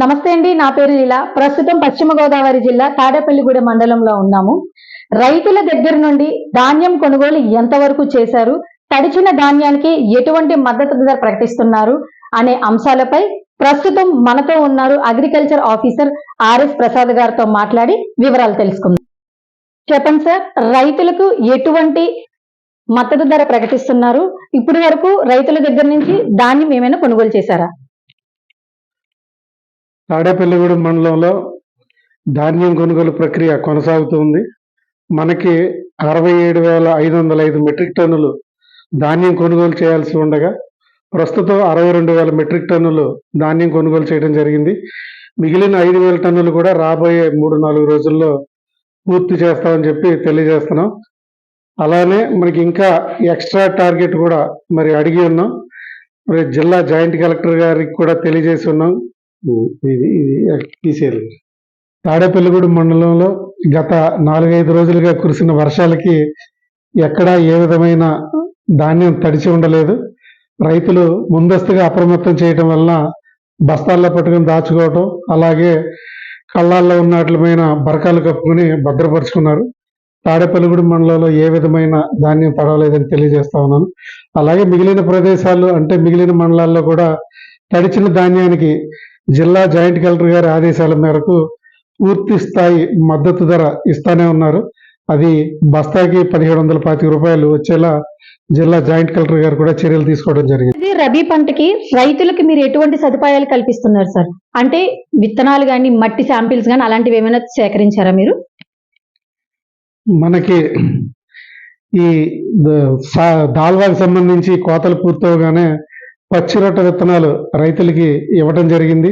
నమస్తే అండి నా పేరు లీలా. ప్రస్తుతం పశ్చిమ గోదావరి జిల్లా తాడేపల్లిగూడె మండలంలో ఉన్నాము. రైతుల దగ్గర నుండి ధాన్యం కొనుగోలు ఎంతవరకు చేశారు? తడిచిన ధాన్యానికి ఎటువంటి మద్దతు ధర ప్రకటిస్తున్నారు? అనే అంశాలపై ప్రస్తుతం మనతో ఉన్నారు అగ్రికల్చర్ ఆఫీసర్ ఆర్ఎస్ ప్రసాద్ గారితో మాట్లాడి వివరాలు తెలుసుకుందాం. చెప్పండి సార్ రైతులకు ఎటువంటి మద్దతు ధర ప్రకటిస్తున్నారు? ఇప్పటి వరకు రైతుల దగ్గర నుంచి ధాన్యం ఏమైనా కొనుగోలు చేశారా? తాడేపల్లిగూడెం మండలంలో ధాన్యం కొనుగోలు ప్రక్రియ కొనసాగుతుంది. మనకి అరవై ఏడు వేల ఐదు వందల ఐదు మెట్రిక్ టన్నులు ధాన్యం కొనుగోలు చేయాల్సి ఉండగా ప్రస్తుతం అరవై రెండు వేల మెట్రిక్ టన్నులు ధాన్యం కొనుగోలు చేయడం జరిగింది. మిగిలిన ఐదు వేల టన్నులు కూడా రాబోయే మూడు నాలుగు రోజుల్లో పూర్తి చేస్తామని చెప్పి తెలియజేస్తున్నాం. అలానే మనకి ఇంకా ఎక్స్ట్రా టార్గెట్ కూడా మరి అడిగి ఉన్నాం. మరి జిల్లా జాయింట్ కలెక్టర్ గారికి కూడా తెలియజేసి ఉన్నాం. ఇది ఇది తీసేయాలి. తాడేపల్లిగూడెం మండలంలో గత నాలుగైదు రోజులుగా కురిసిన వర్షాలకి ఎక్కడా ఏ విధమైన ధాన్యం తడిచి ఉండలేదు. రైతులు ముందస్తుగా అప్రమత్తం చేయటం వలన బస్తాల్లో పట్టుకుని దాచుకోవటం అలాగే కళ్ళాల్లో ఉన్నట్లమైన బరకాలు కప్పుకుని భద్రపరుచుకున్నారు. తాడేపల్లిగూడెం మండలంలో ఏ విధమైన ధాన్యం పడవలేదని తెలియజేస్తా ఉన్నాను. అలాగే మిగిలిన ప్రదేశాలు అంటే మిగిలిన మండలాల్లో కూడా తడిచిన ధాన్యానికి జిల్లా జాయింట్ కలెక్టర్ గారి ఆదేశాల మేరకు పూర్తి స్థాయి మద్దతు ధర ఇస్తానే ఉన్నారు. అది బస్తాకి పదిహేడు వందల పాతిక రూపాయలు వచ్చేలా జిల్లా జాయింట్ కలెక్టర్ గారు కూడా చర్యలు తీసుకోవడం జరిగింది. ఇది రబీ పంటకి రైతులకు మీరు ఎటువంటి సదుపాయాలు కల్పిస్తున్నారు సార్? అంటే విత్తనాలు కానీ మట్టి శాంపిల్స్ కానీ అలాంటివి ఏమైనా సేకరించారా మీరు? మనకి ఈ దాల్వాకి సంబంధించి కోతలు పూర్తవగానే పచ్చిరొట్ట విత్తనాలు రైతులకి ఇవ్వటం జరిగింది.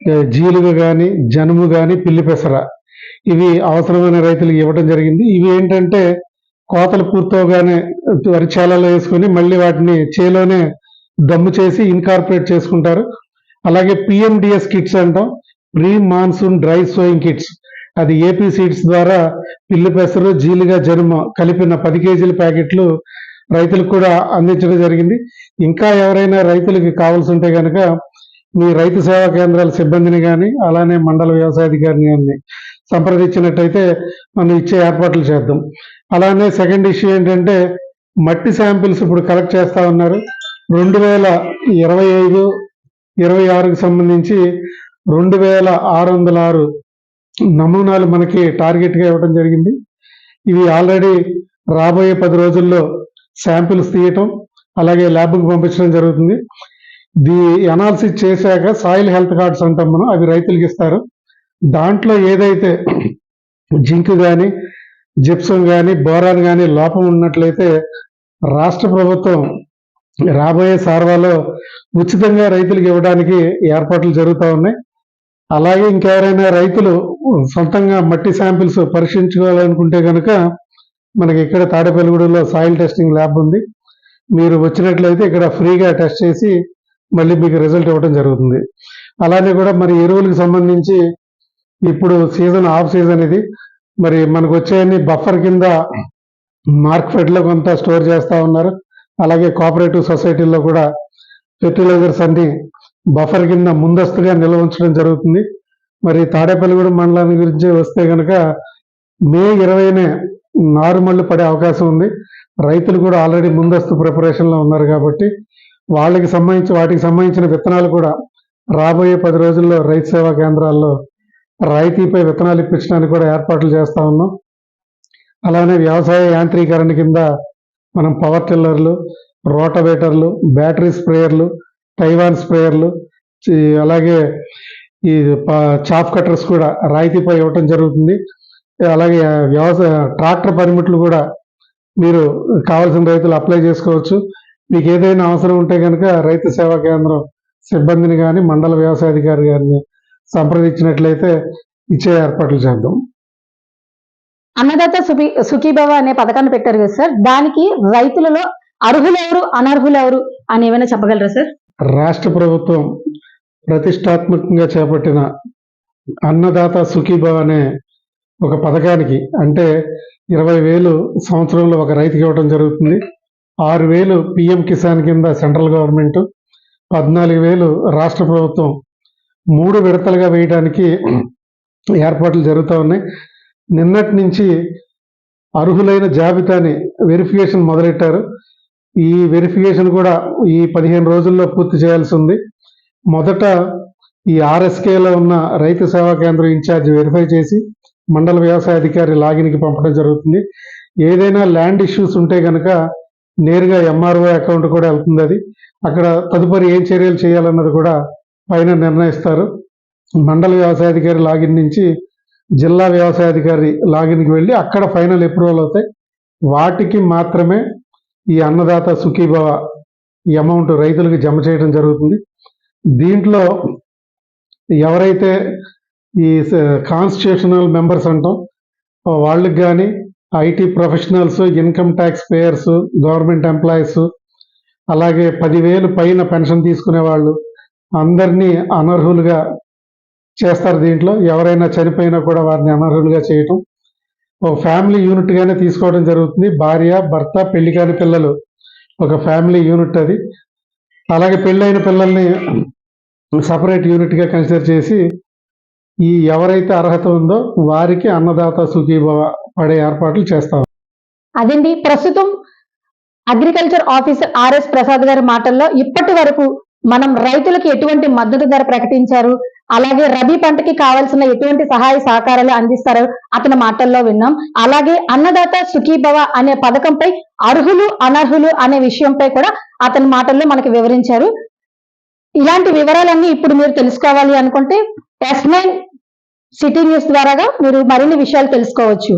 ఏ, జీలుగ కానీ జనుము కానీ పిల్లి పెసర ఇవి అవసరమైన రైతులకు ఇవ్వటం జరిగింది. ఇవి ఏంటంటే కోతలు పూర్తవగానే వరి చేలలో వేసుకొని మళ్ళీ వాటిని చేలోనే దమ్ము చేసి ఇన్కార్పొరేట్ చేసుకుంటారు. అలాగే పిఎండిఎస్ కిట్స్ అంటాం. Pre monsoon dry sowing kits. అది ఏపీ సీడ్స్ ద్వారా పిల్లి పెసరు జీలుగా జనుమ కలిపిన పది కేజీల ప్యాకెట్లు రైతులకు కూడా అందించడం జరిగింది. ఇంకా ఎవరైనా రైతులకి కావాల్సి ఉంటే కనుక మీ రైతు సేవా కేంద్రాల సిబ్బందిని కానీ అలానే మండల వ్యవసాయాధికారిని కానీ సంప్రదించినట్టయితే మనం ఇచ్చే ఏర్పాట్లు చేద్దాం. అలానే సెకండ్ ఇష్యూ ఏంటంటే మట్టి శాంపిల్స్ ఇప్పుడు కలెక్ట్ చేస్తా ఉన్నారు. రెండు వేల ఇరవై ఐదు ఇరవై ఆరుకు సంబంధించి రెండు వేల ఆరు వందల ఆరు నమూనాలు మనకి టార్గెట్గా ఇవ్వడం జరిగింది. ఇవి ఆల్రెడీ రాబోయే పది రోజుల్లో శాంపిల్స్ తీయటం అలాగే ల్యాబ్కి పంపించడం జరుగుతుంది. దీ అనాలిసిస్ చేశాక సాయిల్ హెల్త్ కార్డ్స్ అంటాం మనం అవి రైతులకు ఇస్తారు. దాంట్లో ఏదైతే జింక్ కానీ జిప్సం కానీ బోరాన్ కానీ లోపం ఉన్నట్లయితే రాష్ట్ర ప్రభుత్వం రాబోయే సార్వాలో ఉచితంగా రైతులకు ఇవ్వడానికి ఏర్పాట్లు జరుగుతూ ఉన్నాయి. అలాగే ఇంకెవరైనా రైతులు సొంతంగా మట్టి శాంపిల్స్ పరీక్షించుకోవాలనుకుంటే కనుక మనకి ఇక్కడ తాడేపల్లిగూడలో సాయిల్ టెస్టింగ్ ల్యాబ్ ఉంది. మీరు వచ్చినట్లయితే ఇక్కడ ఫ్రీగా టెస్ట్ చేసి మళ్ళీ మీకు రిజల్ట్ ఇవ్వడం జరుగుతుంది. అలానే కూడా మరి ఎరువులకు సంబంధించి ఇప్పుడు సీజన్ ఆఫ్ సీజన్ ఇది. మరి మనకు వచ్చేయన్ని బఫర్ కింద మార్కెట్ కొంత స్టోర్ చేస్తూ ఉన్నారు. అలాగే కోఆపరేటివ్ సొసైటీల్లో కూడా ఫెర్టిలైజర్స్ అన్ని బఫర్ కింద ముందస్తుగా నిల్వ ఉంచడం జరుగుతుంది. మరి తాడేపల్లిగూడెం మండలాన్ని గురించి వస్తే కనుక మే ఇరవైనే నారుమళ్ళు పడే అవకాశం ఉంది. రైతులు కూడా ఆల్రెడీ ముందస్తు ప్రిపరేషన్లో ఉన్నారు కాబట్టి వాళ్ళకి సంబంధించి వాటికి సంబంధించిన విత్తనాలు కూడా రాబోయే పది రోజుల్లో రైతు సేవా కేంద్రాల్లో రాయితీపై విత్తనాలు ఇప్పించడానికి కూడా ఏర్పాట్లు చేస్తా ఉన్నాం. అలానే వ్యవసాయ యాంత్రీకరణ కింద మనం పవర్ టిల్లర్లు రోటవేటర్లు బ్యాటరీ స్ప్రేయర్లు టైవాన్ స్ప్రేయర్లు అలాగే ఈ చాఫ్ చాప్ కట్టర్స్ కూడా రాయితీపై ఇవ్వటం జరుగుతుంది. అలాగే వ్యవసాయ ట్రాక్టర్ పనిముట్లు కూడా మీరు కావాల్సిన రైతులు అప్లై చేసుకోవచ్చు. మీకు ఏదైనా అవసరం ఉంటే కనుక రైతు సేవా కేంద్రం సిబ్బందిని కానీ మండల వ్యవసాయ అధికారి గారిని సంప్రదించినట్లయితే ఇచ్చే ఏర్పాట్లు చేద్దాం. అన్నదాత సుఖీ సుఖీభవ అనే పథకాన్ని పెట్టారు కదా సార్. దానికి రైతులలో అర్హులెవరు అనర్హులెవరు అని ఏమైనా చెప్పగలరా సార్? రాష్ట్ర ప్రభుత్వం ప్రతిష్టాత్మకంగా చేపట్టిన అన్నదాత సుఖీభవ అనే ఒక పథకానికి అంటే ఇరవై వేలు సంవత్సరంలో ఒక రైతుకి ఇవ్వడం జరుగుతుంది. ఆరు వేలు పిఎం కిసాన్ కింద సెంట్రల్ గవర్నమెంట్ పద్నాలుగు వేలు రాష్ట్ర ప్రభుత్వం మూడు విడతలుగా వేయడానికి ఏర్పాట్లు జరుగుతూ ఉన్నాయి. నిన్నటి నుంచి అర్హులైన జాబితాని వెరిఫికేషన్ మొదలెట్టారు. ఈ వెరిఫికేషన్ కూడా ఈ పదిహేను రోజుల్లో పూర్తి చేయాల్సి ఉంది. మొదట ఈ ఆర్ఎస్కేలో ఉన్న రైతు సేవా కేంద్రం ఇన్ఛార్జ్ వెరిఫై చేసి మండల వ్యవసాయ అధికారి లాగిన్కి పంపడం జరుగుతుంది. ఏదైనా ల్యాండ్ ఇష్యూస్ ఉంటే కనుక నేరుగా ఎంఆర్ఓ అకౌంట్ కూడా వెళ్తుంది అది. అక్కడ తదుపరి ఏం చర్యలు చేయాలన్నది కూడా పైన నిర్ణయిస్తారు. మండల వ్యవసాయ అధికారి లాగిన్ నుంచి జిల్లా వ్యవసాయ అధికారి లాగిన్కి వెళ్ళి అక్కడ ఫైనల్ అప్రూవల్ అవుతాయి. వాటికి మాత్రమే ఈ అన్నదాత సుఖీభవ ఈ అమౌంట్ రైతులకు జమ చేయడం జరుగుతుంది. దీంట్లో ఎవరైతే ఈ కాన్స్టిట్యూషనల్ మెంబర్స్ అంటాం. వాళ్ళకి కానీ IT professionals income tax payers government employees అలాగే పదివేలు పైన పెన్షన్ తీసుకునే వాళ్ళు అందరినీ అనర్హులుగా చేస్తారు దీంట్లో. ఎవరైనా చనిపోయినా కూడా వారిని అనర్హులుగా చేయటం. ఒక ఫ్యామిలీ యూనిట్గానే తీసుకోవడం జరుగుతుంది. భార్య భర్త పెళ్ళి కాని పిల్లలు. ఒక ఫ్యామిలీ యూనిట్ అది. అలాగే పెళ్ళైన పిల్లల్ని సపరేట్ యూనిట్గా కన్సిడర్ చేసి ఈ ఎవరైతే అర్హత ఉందో వారికి అన్నదాత సుఖీభవ పడే ఏర్పాట్లు చేస్తాం. అదండి ప్రస్తుతం అగ్రికల్చర్ ఆఫీసర్ ఆర్ఎస్ ప్రసాద్ గారి మాటల్లో ఇప్పటి వరకు మనం రైతులకు ఎటువంటి మద్దతు ధర ప్రకటించారు? అలాగే రబీ పంటకి కావాల్సిన ఎటువంటి సహాయ సహకారాలు అందిస్తారు అతని మాటల్లో విన్నాం. అలాగే అన్నదాత సుఖీభవ అనే పథకంపై అర్హులు అనర్హులు అనే విషయంపై కూడా అతని మాటల్లో మనకి వివరించారు. ఇలాంటి వివరాలన్నీ ఇప్పుడు మీరు తెలుసుకోవాలి అనుకుంటే ఎస్ నైన్ సిటీ న్యూస్ ద్వారాగా మీరు మరిన్ని విషయాలు తెలుసుకోవచ్చు.